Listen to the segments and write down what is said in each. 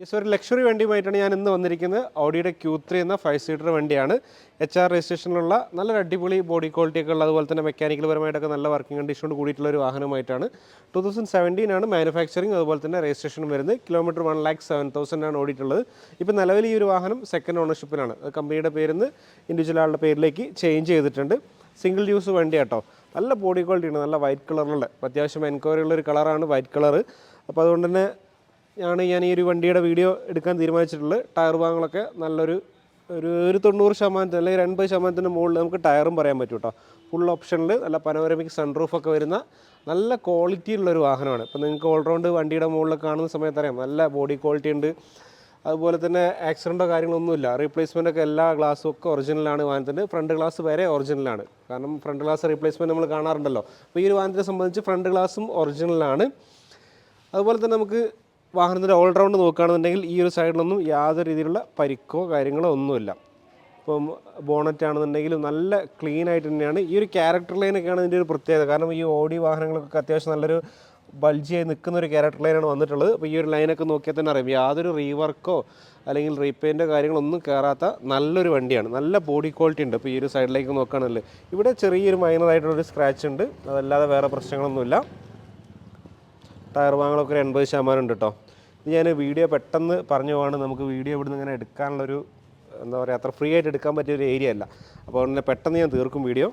Yes ഒരു luxury വണ്ടിയുമായിട്ടാണ് ഞാൻ ഇന്ന് വന്നിരിക്കുന്നത്. ഓഡിയുടെ ക്യൂ ത്രീ എന്ന ഫൈവ് സീറ്റർ വണ്ടിയാണ്. എച്ച് ആർ രജിസ്ട്രേഷനിലുള്ള നല്ല അടിപൊളി ബോഡി ക്വാളിറ്റി ഒക്കെ ഉള്ള അതുപോലെ തന്നെ മെക്കാനിക്കൽ പരമായിട്ടൊക്കെ നല്ല വർക്കിംഗ് കണ്ടീഷനോട് കൂടിയിട്ടുള്ള ഒരു വാഹനമായിട്ടാണ്. ടു തൗസൻഡ് സെവന്റീൻ ആണ് മാനുഫാക്ചറിങ് അതുപോലെ തന്നെ രജിസ്ട്രേഷനും വരുന്നത്. Kilometre one lakh seven thousand ആണ് ഓടിയിട്ടുള്ളത്. ഇപ്പോൾ നിലവിൽ ഈ ഒരു വാഹനം സെക്കൻഡ് ഓണർഷിപ്പിലാണ് കമ്പനിയുടെ പേരിൽ നിന്ന് ഇൻഡിവിജ്വൽ ആളുടെ പേരിലേക്ക് ചേഞ്ച് ചെയ്തിട്ടുണ്ട്. സിംഗിൾ യൂസ് വണ്ടി കേട്ടോ നല്ല ബോഡി ക്വാളിറ്റി ഉണ്ട്. നല്ല വൈറ്റ് കളറിലുള്ള അത്യാവശ്യം എൻക്വയറി ഉള്ള ഒരു കളറാണ് വൈറ്റ് കളർ അപ്പോൾ അതുകൊണ്ട് തന്നെ ആണ് ഞാൻ ഈ ഒരു വണ്ടിയുടെ വീഡിയോ എടുക്കാൻ തീരുമാനിച്ചിട്ടുള്ളത്. ടയർ ഭാഗങ്ങളൊക്കെ നല്ലൊരു ഒരു ഒരു തൊണ്ണൂറ് ശതമാനത്തിന് അല്ലെങ്കിൽ എൺപത് ശതമാനത്തിന്റെ മുകളിൽ നമുക്ക് ടയറും പറയാൻ പറ്റും കേട്ടോ. ഫുൾ ഓപ്ഷനിൽ നല്ല പനോരമിക് സൺറൂഫ് ഒക്കെ വരുന്ന നല്ല ക്വാളിറ്റി ഉള്ളൊരു വാഹനമാണ്. ഇപ്പം നിങ്ങൾക്ക് ഓൾറൗണ്ട് വണ്ടിയുടെ മുകളിൽ കാണുന്ന സമയത്ത് അറിയാം നല്ല ബോഡി ക്വാളിറ്റി ഉണ്ട്. അതുപോലെ തന്നെ ആക്സിഡന്റോ കാര്യങ്ങളൊന്നുമില്ല റീപ്ലേസ്മെന്റ് ഒക്കെ എല്ലാ ഗ്ലാസ്സും ഒക്കെ ഒറിജിനലാണ് വാഹനത്തിന്റെ. ഫ്രണ്ട് ഗ്ലാസ് വരെ ഒറിജിനലാണ് കാരണം ഫ്രണ്ട് ഗ്ലാസ് റീപ്ലേസ്മെന്റ് നമ്മൾ കാണാറുണ്ടല്ലോ. അപ്പോൾ ഈ ഒരു വാഹനത്തെ സംബന്ധിച്ച് ഫ്രണ്ട് ഗ്ലാസും ഒറിജിനലാണ് അതുപോലെ തന്നെ നമുക്ക് വാഹനത്തിന്റെ ഓൾറൗണ്ട് നോക്കുകയാണെന്നുണ്ടെങ്കിൽ ഈ ഒരു സൈഡിലൊന്നും യാതൊരു രീതിയിലുള്ള പരിക്കോ കാര്യങ്ങളോ ഒന്നുമില്ല. ഇപ്പം ബോണറ്റ് ആണെന്നുണ്ടെങ്കിലും നല്ല ക്ലീൻ ആയിട്ട് തന്നെയാണ്. ഈ ഒരു ക്യാരക്ടർ ലൈനൊക്കെയാണ് ഇതിന്റെ ഒരു പ്രത്യേകത. കാരണം ഈ ഓടി വാഹനങ്ങളൊക്കെ അത്യാവശ്യം നല്ലൊരു ബൾജിയായി നിൽക്കുന്ന ഒരു ക്യാരക്ടർ ലൈനാണ് വന്നിട്ടുള്ളത്. അപ്പോൾ ഈ ഒരു ലൈനൊക്കെ നോക്കിയാൽ തന്നെ അറിയാം. യാതൊരു റീവർക്കോ അല്ലെങ്കിൽ റീപെയിന്റോ കാര്യങ്ങളൊന്നും കയറാത്ത നല്ലൊരു വണ്ടിയാണ്. നല്ല ബോഡി ക്വാളിറ്റി ഉണ്ട്. ഇപ്പോൾ ഈ ഒരു സൈഡിലേക്ക് നോക്കുകയാണെങ്കിൽ. ഇവിടെ ചെറിയൊരു മൈനറായിട്ടുള്ളൊരു സ്ക്രാച്ച് ഉണ്ട്. അതല്ലാതെ വേറെ പ്രശ്നങ്ങളൊന്നുമില്ല. ടയർ വാങ്ങലൊക്കെ ഒരു എൺപത് ശതമാനം ഉണ്ട് കേട്ടോ ഞാൻ വീഡിയോ പെട്ടെന്ന് പറഞ്ഞു പോവാണ്. നമുക്ക് വീഡിയോ ഇവിടുന്ന് ഇങ്ങനെ എടുക്കാനുള്ളൊരു എന്താ പറയുക അത്ര ഫ്രീ ആയിട്ട് എടുക്കാൻ പറ്റിയ ഒരു ഏരിയ അല്ല. അപ്പോൾ അതുകൊണ്ട് പെട്ടെന്ന് ഞാൻ തീർക്കും വീഡിയോ.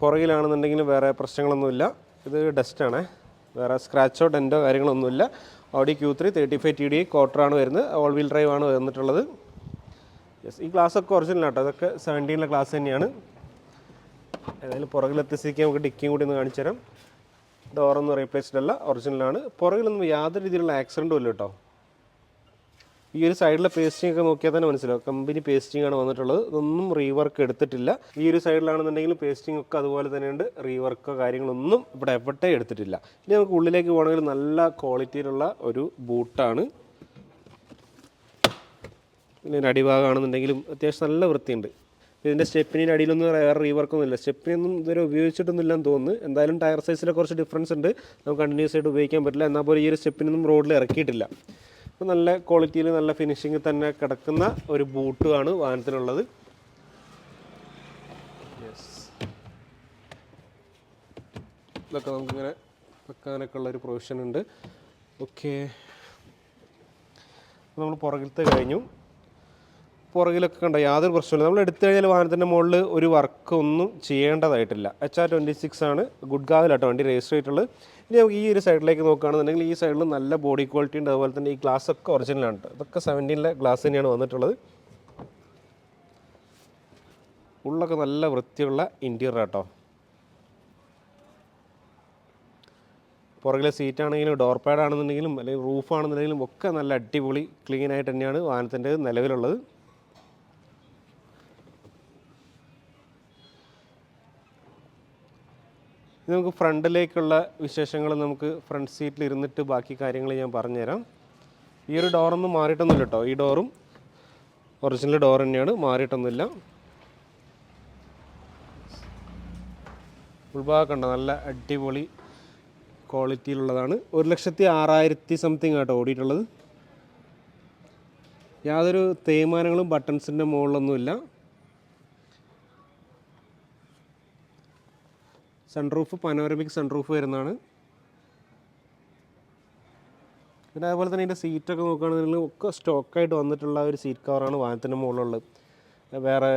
പുറകിലാണെന്നുണ്ടെങ്കിലും വേറെ പ്രശ്നങ്ങളൊന്നുമില്ല. ഇത് ഡസ്റ്റാണ് വേറെ സ്ക്രാച്ച് ഔട്ട് ഡെന്റോ കാര്യങ്ങളൊന്നുമില്ല. Audi Q three thirty five T D ക്വാർട്ടറാണ് വരുന്നത്. ഓൾ വീൽ ഡ്രൈവ് ആണ് വന്നിട്ടുള്ളത്. യെസ് ഈ ഗ്ലാസ് ഒക്കെ ഒറിജിനൽ ആട്ടോ അതൊക്കെ സെവന്റീനിലെ ക്ലാസ് തന്നെയാണ്. ഏതായാലും പുറകിലെത്തിസിക്കാൻ നമുക്ക് ഡിക്കിയും കൂടി ഒന്ന് കാണിച്ചു തരാം ഡോറൊന്നും റീപ്ലേസ്ഡ് അല്ല ഒറിജിനലാണ് പുറകിലൊന്നും യാതൊരു രീതിയിലുള്ള ആക്സിഡന്റും ഇല്ല കേട്ടോ. ഈ ഒരു സൈഡിലെ പേസ്റ്റിംഗ് ഒക്കെ നോക്കിയാൽ തന്നെ മനസ്സിലാവും. കമ്പനി പേസ്റ്റിംഗ് ആണ് വന്നിട്ടുള്ളത്. ഇതൊന്നും റീവർക്ക് എടുത്തിട്ടില്ല. ഈ ഒരു സൈഡിലാണെന്നുണ്ടെങ്കിലും പേസ്റ്റിംഗ് ഒക്കെ അതുപോലെ തന്നെയുണ്ട്. റീവർക്കോ കാര്യങ്ങളൊന്നും ഇവിടെ എവിടെ എടുത്തിട്ടില്ല. ഇനി നമുക്ക് ഉള്ളിലേക്ക് പോകണമെങ്കിൽ നല്ല ക്വാളിറ്റിയിലുള്ള ഒരു ബൂട്ടാണ് പിന്നെ അടിഭാഗമാണെന്നുണ്ടെങ്കിലും അത്യാവശ്യം നല്ല വൃത്തിയുണ്ട്. ഇതിന്റെ സ്റ്റെപ്പിനിന്റെ അടിയിലൊന്നും വേറെ റീവർക്കൊന്നും ഇല്ല സ്റ്റെപ്പിനൊന്നും ഇതുവരെ ഉപയോഗിച്ചിട്ടൊന്നുമില്ലെന്ന് തോന്നുന്നു. എന്തായാലും ടയർ സൈസിലെ കുറച്ച് ഡിഫറൻസ് ഉണ്ട്. നമുക്ക് കണ്ടിന്യൂസ് ആയിട്ട് ഉപയോഗിക്കാൻ പറ്റില്ല. എന്നാൽ പോലും ഈ ഒരു സ്റ്റെപ്പിനൊന്നും റോഡിൽ ഇറക്കിയിട്ടില്ല. അപ്പോൾ നല്ല ക്വാളിറ്റിയിൽ നല്ല ഫിനിഷിങ്ങിൽ തന്നെ കിടക്കുന്ന ഒരു ബൂട്ടുമാണ് വാഹനത്തിനുള്ളത്. ഇതൊക്കെ നമുക്കിങ്ങനെ വെക്കാനൊക്കെ ഉള്ളൊരു പ്രൊവിഷൻ ഉണ്ട്. ഓക്കെ നമ്മൾ പുറകിലത്തെ കഴിഞ്ഞു. പുറകിലൊക്കെ കണ്ടോ? യാതൊരു പ്രശ്നമില്ല നമ്മൾ എടുത്തു കഴിഞ്ഞാൽ വാഹനത്തിന്റെ മുകളിൽ ഒരു വർക്ക് ഒന്നും ചെയ്യേണ്ടതായിട്ടില്ല. എച്ച് ആർ ട്വന്റി സിക്സ് ആണ് ഗുഡ് ഗാവിലാട്ടോ വണ്ടി രജിസ്റ്റർ ചെയ്തിട്ടുള്ളത്. ഇനി നമുക്ക് ഈ ഒരു സൈഡിലേക്ക് നോക്കുകയാണെന്നുണ്ടെങ്കിൽ ഈ സൈഡിൽ നല്ല ബോഡി ക്വാളിറ്റി ഉണ്ട്. അതുപോലെ തന്നെ ഈ ഗ്ലാസ് ഒക്കെ ഒറിജിനലാണ് ഇതൊക്കെ സെവന്റീനിലെ ഗ്ലാസ് തന്നെയാണ് വന്നിട്ടുള്ളത്. ഉള്ളൊക്കെ നല്ല വൃത്തിയുള്ള ഇന്റീരിയർ ആട്ടോ. പുറകിലെ സീറ്റ് ആണെങ്കിലും ഡോർ പാഡ് ആണെന്നുണ്ടെങ്കിലും അല്ലെങ്കിൽ റൂഫ് ആണെന്നുണ്ടെങ്കിലും ഒക്കെ നല്ല അടിപൊളി ക്ലീൻ ആയിട്ട് തന്നെയാണ് വാഹനത്തിന്റെ നിലവിലുള്ളത്. നമുക്ക് ഫ്രണ്ടിലേക്കുള്ള വിശേഷങ്ങൾ നമുക്ക് ഫ്രണ്ട് സീറ്റിൽ ഇരുന്നിട്ട് ബാക്കി കാര്യങ്ങൾ ഞാൻ പറഞ്ഞുതരാം. ഈ ഒരു ഡോറൊന്നും മാറിയിട്ടൊന്നുമില്ല കേട്ടോ. ഈ ഡോറും ഒറിജിനൽ ഡോർ തന്നെയാണ്. മാറിയിട്ടൊന്നുമില്ല. കണ്ട? നല്ല അടിപൊളി ക്വാളിറ്റിയിലുള്ളതാണ് ഒരു ലക്ഷത്തി ആറായിരത്തി സംതിങ് ആട്ടോ ഓടിയിട്ടുള്ളത്. യാതൊരു തേയ്മാനങ്ങളും ബട്ടൺസിന്റെ മുകളിലൊന്നുമില്ല. സൺറൂഫ് പനോരമിക് സൺറൂഫ് വരുന്നതാണ്. പിന്നെ അതുപോലെ തന്നെ ഇതിന്റെ സീറ്റൊക്കെ നോക്കുകയാണെന്നുണ്ടെങ്കിൽ ഒക്കെ സ്റ്റോക്കായിട്ട് വന്നിട്ടുള്ള ഒരു സീറ്റ് കവറാണ് വാഹനത്തിന്റെ മുകളിലുള്ളത്. വേറെ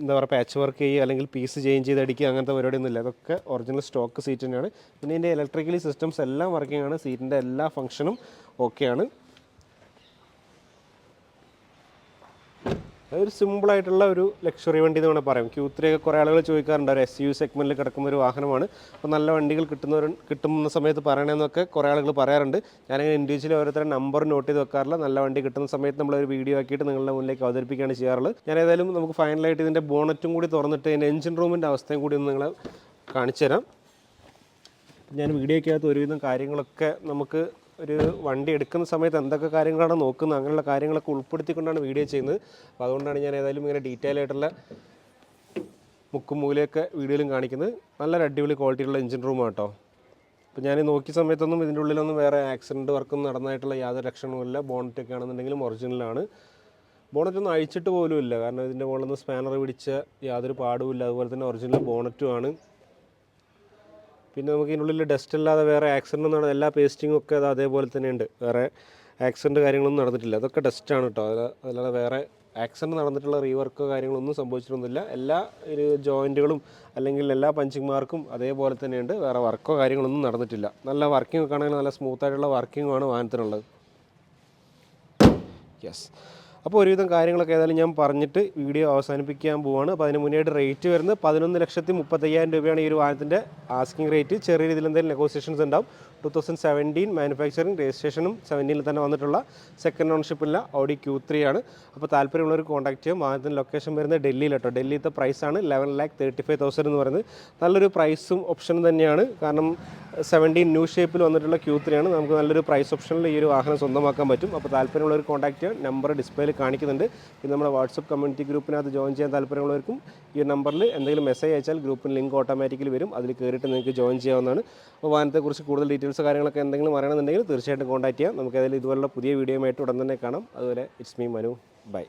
എന്താ പറയുക പാച്ച് വർക്ക് ചെയ്യുക അല്ലെങ്കിൽ പീസ് ചേഞ്ച് ചെയ്ത് അടിക്കുക അങ്ങനത്തെ പരിപാടിയൊന്നുമില്ല. അതൊക്കെ ഒറിജിനൽ സ്റ്റോക്ക് സീറ്റ് തന്നെയാണ്. പിന്നെ ഇതിന്റെ ഇലക്ട്രിക്കലി സിസ്റ്റംസ് എല്ലാം വർക്കിംഗ് ആണ്. സീറ്റിന്റെ എല്ലാ ഫങ്ഷനും ഓക്കെയാണ് ഒരു സിമ്പിളായിട്ടുള്ള ഒരു ലക്ഷറി വണ്ടി എന്ന് വേണമെങ്കിൽ പറയാം. ക്യൂ ത്രീ ഒക്കെ കുറേ ആളുകൾ ചോദിക്കാറുണ്ട് ഒരു എസ് യു സെഗ്മെന്റിൽ കിടക്കുന്ന ഒരു വാഹനമാണ്. അപ്പോൾ നല്ല വണ്ടികൾ കിട്ടുന്നവർ കിട്ടുന്ന സമയത്ത് പറയണമെന്നൊക്കെ കുറേ ആളുകൾ പറയാറുണ്ട്. ഞാനങ്ങനെ ഇൻഡിവിജ്വലി ഓരോരുത്തരുടെ നമ്പർ നോട്ട് ചെയ്ത് വെക്കാറില്ല. നല്ല വണ്ടി കിട്ടുന്ന സമയത്ത് നമ്മൾ ഒരു വീഡിയോ ആക്കിയിട്ട് നിങ്ങളുടെ മുന്നിലേക്ക് അവതരിപ്പിക്കുകയാണ് ചെയ്യാറുള്ളത്. ഞാൻ ഏതായാലും നമുക്ക് ഫൈനലായിട്ട് ഇതിന്റെ ബോണറ്റും കൂടി തുറന്നിട്ട് ഇതിന്റെ എഞ്ചിൻ റൂമിന്റെ അവസ്ഥയും കൂടി ഒന്ന് നിങ്ങളെ കാണിച്ചു തരാം ഞാൻ വീഡിയോയ്ക്കകത്ത് ഒരുവിധം കാര്യങ്ങളൊക്കെ നമുക്ക് ഒരു വണ്ടി എടുക്കുന്ന സമയത്ത് എന്തൊക്കെ കാര്യങ്ങളാണ് നോക്കുന്നത്? അങ്ങനെയുള്ള കാര്യങ്ങളൊക്കെ ഉൾപ്പെടുത്തിക്കൊണ്ടാണ് വീഡിയോ ചെയ്യുന്നത്. അപ്പോൾ അതുകൊണ്ടാണ് ഞാൻ ഏതായാലും ഇങ്ങനെ ഡീറ്റെയിൽ ആയിട്ടുള്ള മുക്കും മൂലയൊക്കെ വീഡിയോയിലും കാണിക്കുന്നത്. നല്ലൊരു അടിപൊളി ക്വാളിറ്റിയുള്ള എഞ്ചിൻ റൂം കേട്ടോ അപ്പോൾ ഞാൻ നോക്കിയ സമയത്തൊന്നും ഇതിന്റെ ഉള്ളിലൊന്നും വേറെ ആക്സിഡന്റ് വർക്കൊന്നും നടന്നതായിട്ടുള്ള യാതൊരു ലക്ഷണവുമില്ല ബോണറ്റൊക്കെ ആണെന്നുണ്ടെങ്കിലും ഒറിജിനലാണ് ബോണറ്റ് ഒന്നും അഴിച്ചിട്ട് പോലും ഇല്ല കാരണം ഇതിന്റെ മുകളിൽ നിന്ന് സ്പാനർ പിടിച്ച യാതൊരു പാടുമില്ല. അതുപോലെ തന്നെ ഒറിജിനൽ ബോണറ്റും ആണ്. പിന്നെ നമുക്ക് ഇതിനുള്ളിൽ ഡസ്റ്റ് അല്ലാതെ വേറെ ആക്സിഡന്റ് ഒന്നും നട- എല്ലാ പേസ്റ്റിങ്ങും ഒക്കെ അത് അതേപോലെ തന്നെ ഉണ്ട് വേറെ ആക്സിഡന്റ് കാര്യങ്ങളൊന്നും നടന്നിട്ടില്ല. അതൊക്കെ ഡസ്റ്റാണ് കേട്ടോ അത് അല്ലാതെ വേറെ ആക്സിഡന്റ് നടന്നിട്ടുള്ള റീവർക്കോ കാര്യങ്ങളൊന്നും സംഭവിച്ചിട്ടൊന്നുമില്ല. എല്ലാ ഒരു ജോയിന്റുകളും അല്ലെങ്കിൽ എല്ലാ പഞ്ചിങ് മാർക്കും അതേപോലെ തന്നെയുണ്ട്. വേറെ വർക്കോ കാര്യങ്ങളൊന്നും നടന്നിട്ടില്ല. നല്ല വർക്കിംഗ് ഒക്കെ ആണെങ്കിൽ നല്ല സ്മൂത്ത് ആയിട്ടുള്ള വർക്കിംഗുമാണ് വാഹനത്തിനുള്ളത്. യെസ് അപ്പോൾ ഒരുവിധം കാര്യങ്ങളൊക്കെ ഏതായാലും ഞാൻ പറഞ്ഞിട്ട് വീഡിയോ അവസാനിപ്പിക്കാൻ പോവാണ്. അപ്പോൾ അതിന് മുന്നേയായിട്ട് റേറ്റ് വരുന്നത് പതിനൊന്ന് ലക്ഷത്തി മുപ്പത്തയ്യായിരം രൂപയാണ് ഈ ഒരു വാഹനത്തിന്റെ ആസ്കിംഗ് റേറ്റ് ചെറിയ രീതിയിൽ എന്തെങ്കിലും നെഗോസിയേഷൻസ് ഉണ്ടാവും. ടു തൗസൻഡ് സെവന്റീൻ മാനുഫാക്ചറിങ് രജിസ്ട്രേഷനും സെവന്റീനിൽ തന്നെ വന്നിട്ടുള്ള സെക്കൻഡ് ഓണർഷിപ്പില്ല ഓഡി ക്യൂ ത്രീ ആണ്. അപ്പോൾ താല്പര്യമുള്ളവർ കോൺടാക്ട് ചെയ്യും. വാഹനത്തിന്റെ ലൊക്കേഷൻ വരുന്നത് ഡൽഹിയിൽ കേട്ടോ. ഡൽഹിയിലത്തെ പ്രൈസാണ് eleven lakh thirty five thousand എന്ന് പറയുന്നത്. നല്ലൊരു പ്രൈസും ഓപ്ഷനും തന്നെയാണ്. കാരണം സെവന്റീൻ ന്യൂ ഷേപ്പിൽ വന്നിട്ടുള്ള ക്യൂ ആണ് നമുക്ക് നല്ലൊരു പ്രൈസ് ഓപ്ഷനിൽ ഈ ഒരു വാഹനം സ്വന്തമാക്കാൻ പറ്റും. അപ്പോൾ താല്പര്യമുള്ളവർ കോൺടാക്ട് ചെയ്യാൻ നമ്പർ ഡിസ്പ്ലേയിൽ കാണിക്കുന്നുണ്ട്. പിന്നെ നമ്മുടെ വാട്സപ്പ് കമ്മ്യൂണിറ്റി ഗ്രൂപ്പിനകത്ത് ജോയിൻ ചെയ്യാൻ താല്പര്യമുള്ളവർക്കും ഈ നമ്പറിൽ എന്തെങ്കിലും മെസ്സേജ് അയച്ചാൽ ഗ്രൂപ്പിന് ലിങ്ക് ഓട്ടോമാറ്റിക്കലി വരും. അതിൽ കയറിയിട്ട് നിങ്ങൾക്ക് ജോയിൻ ചെയ്യാവുന്നതാണ്. അപ്പോൾ വാഹനത്തെക്കുറിച്ച് കൂടുതൽ ഡീറ്റെയിൽസ് കാര്യങ്ങളൊക്കെ എന്തെങ്കിലും അറിയണമെന്നുണ്ടെങ്കിൽ തീർച്ചയായിട്ടും കോൺടാക്ട് ചെയ്യാം. നമുക്ക് ഏതായാലും ഇതുപോലുള്ള പുതിയ വീഡിയോയുമായിട്ട് ഉടൻ തന്നെ കാണാം. അതുപോലെ ഇറ്റ്സ് മീ മനു ബൈ